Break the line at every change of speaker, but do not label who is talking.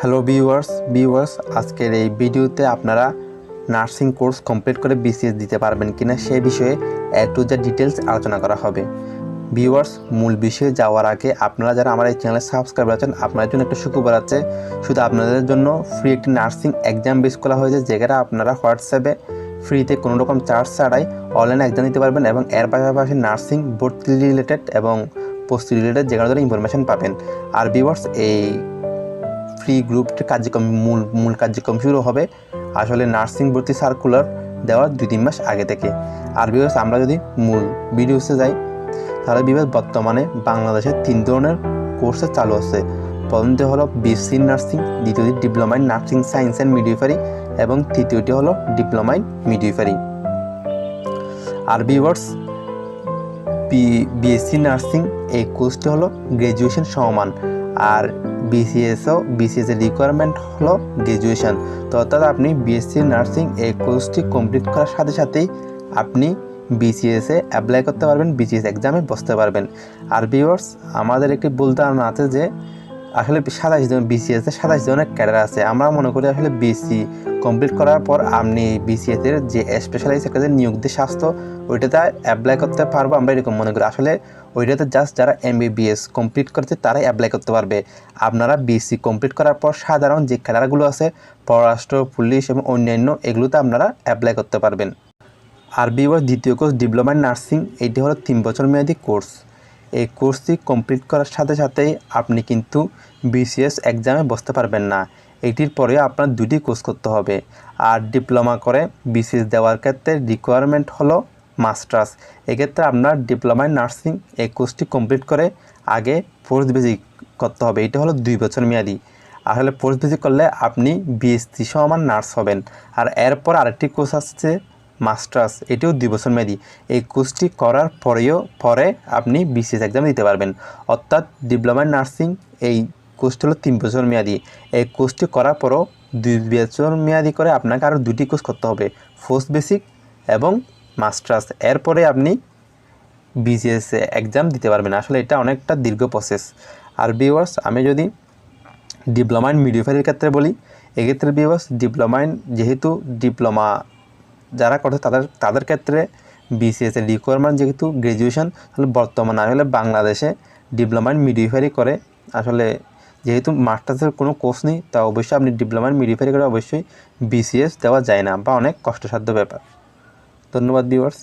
Hello viewers viewers আজকের এই ভিডিওতে আপনারা নার্সিং কোর্স কমপ্লিট করে বিসিএস দিতে পারবেন কিনা সেই বিষয়ে এ টু দ্য ডিটেলস আলোচনা করা হবে। ভিউয়ার্স মূল বিষয়ে যাওয়ার আগে আপনারা যারা আমার এই চ্যানেলে সাবস্ক্রাইব আছেন, আপনাদের জন্য একটা সুখবর আছে। শুধু আপনাদের জন্য ফ্রি একটি নার্সিং এক্সাম বেস করা হয়েছে, যেখানে আপনারা হোয়াটসঅ্যাপে ফ্রিতে কোনো রকম চার্জ ছাড়াই অনলাইনে এক্সাম দিতে পারবেন এবং এর পাশাপাশি নার্সিং ভর্তি রিলেটেড এবং পোস্ট রিলেটেড যেগুলো ধরে ইনফরমেশন পাবেন। আর ভিউয়ার্স এই ফ্রি গ্রুপ কার্যক্রম, মূল মূল কার্যক্রম শুরু হবে। আসলে নার্সিং ভর্তি সার্কুলার দেওয়ার দুই, তিন মাস আগে থেকে। আর বিভাস আমরা যদি মূল ভিডিওসে যাই, তাহলে বিভাস বর্তমানে বাংলাদেশে তিন ধরনের কোর্সে চালু আছে। প্রথমটি হলো বিএসসি নার্সিং দ্বিতীয়টি diploma in nursing science and midwifery এবং তৃতীয়টি হলো ডিপ্লোমা ইন মিডিওফারি আর বিভার্স বিএসসি নার্সিং এই কোর্সটি হলো গ্র্যাজুয়েশন সমান। আর বিসিএসও বিসিএস এর রিকোয়ারমেন্ট হলো গ্র্যাজুয়েশন তো অর্থাৎ আপনি বিএসসি নার্সিং এই কোর্সটি কমপ্লিট করার সাথে সাথেই আপনি বিসিএস এ অ্যাপ্লাই করতে পারবেন বিসিএস এক্সামে বসতে পারবেন। আর ভিউয়ার্স আমাদের একটি ভুল ধারণা আছে যে আসলে সাতাশ জন বিসিএস এ সাতাশ জনের ক্যাডার আছে। আমরা মনে করি আসলে বিসি কমপ্লিট করার পর আপনি বিসিএস এর যে স্পেশালাইজ একটা যে নিয়োগ দিয়ে স্বাস্থ্য, ওইটাতে অ্যাপ্লাই করতে পারব আমরা এরকম মনে করি। আসলে ওইটাতে জাস্ট যারা এমবিবিএস কমপ্লিট করছে, তারাই অ্যাপ্লাই করতে পারবে। আপনারা বিসি কমপ্লিট করার পর সাধারণ যে ক্যাডারগুলো আছে, পররাষ্ট্র, পুলিশ এবং অন্যান্য, এগুলোতে আপনারা অ্যাপ্লাই করতে পারবেন। আর বিওয়ার দ্বিতীয় কোর্স ডিপ্লোমা নার্সিং এটি হলো তিন বছর মেয়াদী কোর্স এই কোর্সটি কমপ্লিট করার সাথে সাথেই আপনি কিন্তু বিসিএস এক্সামে বসতে পারবেন না। এটির পরে আপনার দুটি কোর্স করতে হবে। আর ডিপ্লোমা করে বিসিএস দেওয়ার ক্ষেত্রে রিকোয়ারমেন্ট হলো মাস্টার্স। এক্ষেত্রে আপনার ডিপ্লোমা ইন নার্সিং এই কোর্সটি কমপ্লিট করে আগে পোস্ট বেসিক করতে হবে। এটা হলো দুই বছর মেয়াদি। আসলে পোস্ট বেসিক করলে আপনি বিএসসি সমান নার্স হবেন। আর এরপর আরেকটি কোর্স আসছে মাস্টার্স। এটিও দুই বছর মেয়াদি। এই কোর্সটি করার পরেও পরে আপনি বিসিএস এক্সাম দিতে পারবেন। অর্থাৎ ডিপ্লোমা নার্সিং এই কোর্সটি হলো তিন বছর মেয়াদি। এই কোর্সটি করার পরও দুই বছর মেয়াদি করে আপনাকে আরও দুটি কোর্স করতে হবে, ফোর্স বেসিক এবং মাস্টার্স। এরপরে আপনি বিসিএস এক্সাম দিতে পারবেন। আসলে এটা অনেকটা দীর্ঘ প্রসেস আর বিওয়ার্স আমি যদি ডিপ্লোমা ইন মিডিওফারির ক্ষেত্রে বলি, এক্ষেত্রে বিওয়ার্স ডিপ্লোমা ইন যেহেতু ডিপ্লোমা যারা করে তাদের তাদের ক্ষেত্রে বিসিএস রিকোয়ারমেন্ট যেহেতু গ্র্যাজুয়েশন তাহলে বর্তমানে আসলে বাংলাদেশে ডিপ্লোমা ইন মিডিওফারি করে। আসলে যেহেতু মাস্টার্সের কোনো কোর্স নেই তা অবশ্যই আপনি ডিপ্লোমার মিডিফাই করে অবশ্যই বিসিএস দেওয়া যায় না, বা অনেক কষ্টসাধ্য ব্যাপার। ধন্যবাদ ভিউয়ার্স